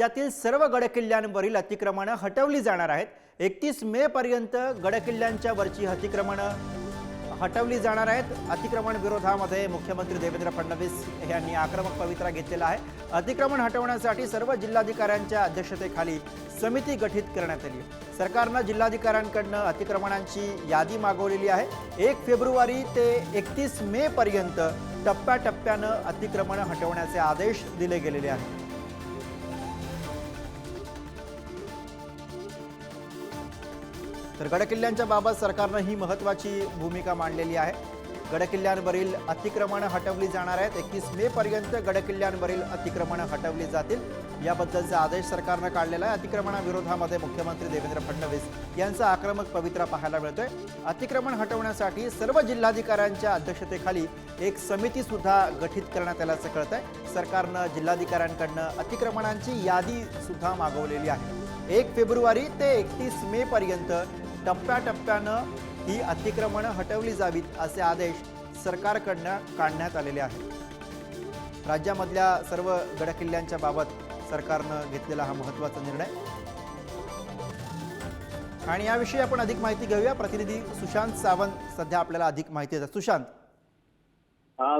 राज्यातील सर्व गडकिल्ल्यांवरील अतिक्रमणं हटवली जाणार आहेत. एकतीस मे पर्यंत गडकिल्ल्यांच्या वरची अतिक्रमणं हटवली जाणार आहेत. अतिक्रमण विरोधामध्ये मुख्यमंत्री देवेंद्र फडणवीस यांनी आक्रमक पवित्रा घेतलेला आहे. अतिक्रमण हटवण्यासाठी सर्व जिल्हाधिकाऱ्यांच्या अध्यक्षतेखाली समिती गठीत करण्यात आली. सरकारनं जिल्हाधिकाऱ्यांकडनं अतिक्रमणांची यादी मागवलेली आहे. एक फेब्रुवारी ते एकतीस मे पर्यंत टप्प्याटप्प्यानं अतिक्रमण हटवण्याचे आदेश दिले गेलेले आहेत. तर गडकिल्ल्यांच्या बाबत सरकारनं ही महत्त्वाची भूमिका मांडलेली आहे. गडकिल्ल्यांवरील अतिक्रमणं हटवली जाणार आहेत. एकतीस मे पर्यंत गडकिल्ल्यांवरील अतिक्रमणं हटवली जातील. याबद्दलचा आदेश सरकारनं काढलेला आहे. अतिक्रमणाविरोधामध्ये मुख्यमंत्री देवेंद्र फडणवीस यांचा आक्रमक पवित्रा पाहायला मिळतोय. अतिक्रमण हटवण्यासाठी सर्व जिल्हाधिकाऱ्यांच्या अध्यक्षतेखाली एक समिती सुद्धा गठीत करण्यात आल्याचं कळत आहे सरकारनं जिल्हाधिकाऱ्यांकडनं अतिक्रमणांची यादी सुद्धा मागवलेली आहे. एक फेब्रुवारी ते एकतीस मे पर्यंत टप्प्याटप्प्यानं ही अतिक्रमणं हटवली जावीत असे आदेश सरकारकडनं काढण्यात आलेले आहेत. राज्यामधल्या सर्व गडकिल्ल्यांच्या बाबत सरकारनं घेतलेला हा महत्त्वाचा निर्णय. आणि याविषयी आपण अधिक माहिती घेऊया. प्रतिनिधी सुशांत सावंत सध्या आपल्याला अधिक माहिती देतात. सुशांत.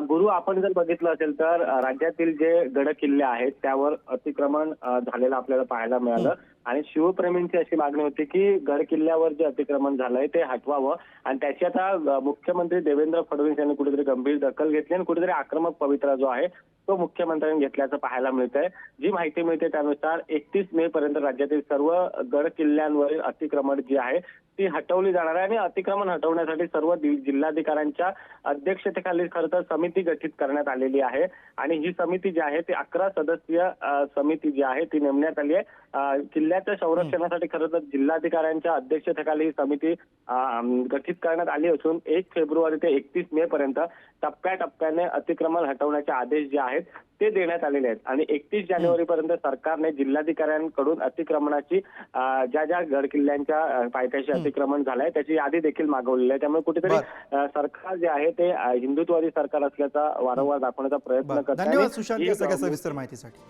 गुरु आपण जर बघितलं असेल तर राज्यातील जे गड किल्ले आहेत त्यावर अतिक्रमण झालेलं आपल्याला पाहायला मिळालं. आणि शिवप्रेमींची अशी मागणी होती की गड किल्ल्यावर जे अतिक्रमण झालंय ते हटवावं. आणि त्याची आता मुख्यमंत्री देवेंद्र फडणवीस यांनी कुठेतरी गंभीर दखल घेतली आणि कुठेतरी आक्रमक पवित्रा जो आहे तो मुख्यमंत्र्यांनी घेतल्याचं पाहायला मिळतंय. जी माहिती मिळते त्यानुसार एकतीस मे पर्यंत राज्यातील सर्व गड किल्ल्यांवरील अतिक्रमण जी आहे ती हटवली जाणार आहे आणि अतिक्रमण हटवण्यासाठी सर्व दि- जिल्हाधिकाऱ्यांच्या अध्यक्षतेखाली खरं तर समिती गठीत करण्यात आलेली आहे. आणि ही समिती जी आहे ती अकरा सदस्यीय समिती जी आहे ती नेमण्यात आली आहे. किल्ल्या किल्ल्याच्या संरक्षणासाठी खरं तर जिल्हाधिकाऱ्यांच्या अध्यक्षतेखाली ही समिती गठीत करण्यात आली असून एक फेब्रुवारी ते एकतीस मे पर्यंत टप्प्याटप्प्याने अतिक्रमण हटवण्याचे आदेश जे आहेत ते देण्यात आलेले आहेत. आणि एकतीस जानेवारी पर्यंत सरकारने जिल्हाधिकाऱ्यांकडून अतिक्रमणाची ज्या ज्या गड किल्ल्यांच्या अ, पायथ्याशी अतिक्रमण झालंय त्याची यादी देखील मागवलेली आहे. त्यामुळे कुठेतरी सरकार जे आहे ते हिंदुत्ववादी सरकार असल्याचा वारंवार दाखवण्याचा प्रयत्न करत आहे. सविस्तर माहितीसाठी.